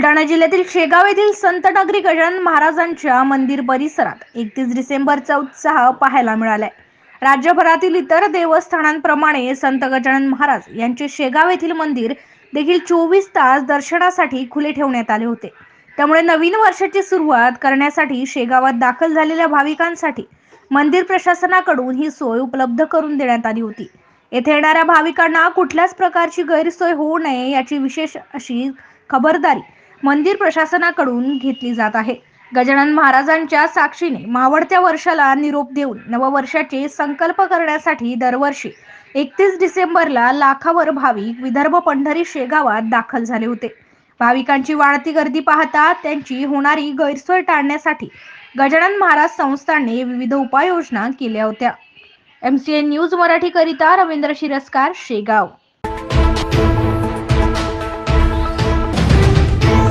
बुलढाणा जिल्ह्यातील शेगाव येथील संत नागरी गजानन महाराजांच्या मंदिर परिसरात एकतीस डिसेंबरचा उत्साह पाहायला मिळालाय. राज्यभरातील इतर देवस्थानांप्रमाणे संत गजानन महाराज यांचे शेगाव येथील मंदिर देखील चोवीस तास दर्शनासाठी खुले ठेवण्यात आले होते. त्यामुळे नवीन वर्षाची सुरुवात करण्यासाठी शेगावात दाखल झालेल्या भाविकांसाठी मंदिर प्रशासनाकडून ही सोय उपलब्ध करून देण्यात आली होती. येथे येणाऱ्या भाविकांना कुठल्याच प्रकारची गैरसोय होऊ नये याची विशेष अशी खबरदारी मंदिर प्रशासनाकडून घेतली जात आहे. गजानन महाराजांच्या साक्षीने मावळत्या वर्षाला निरोप देऊन नववर्षाचे संकल्प करण्यासाठी दरवर्षी एकतीस डिसेंबरला लाखावर भाविक विदर्भ पंढरी शेगावात दाखल झाले होते. भाविकांची वाढती गर्दी पाहता त्यांची होणारी गैरसोय टाळण्यासाठी गजानन महाराज संस्थांनी विविध उपाययोजना केल्या होत्या. M C N news Marathi करिता रवींद्र शिरस्कार शेगाव.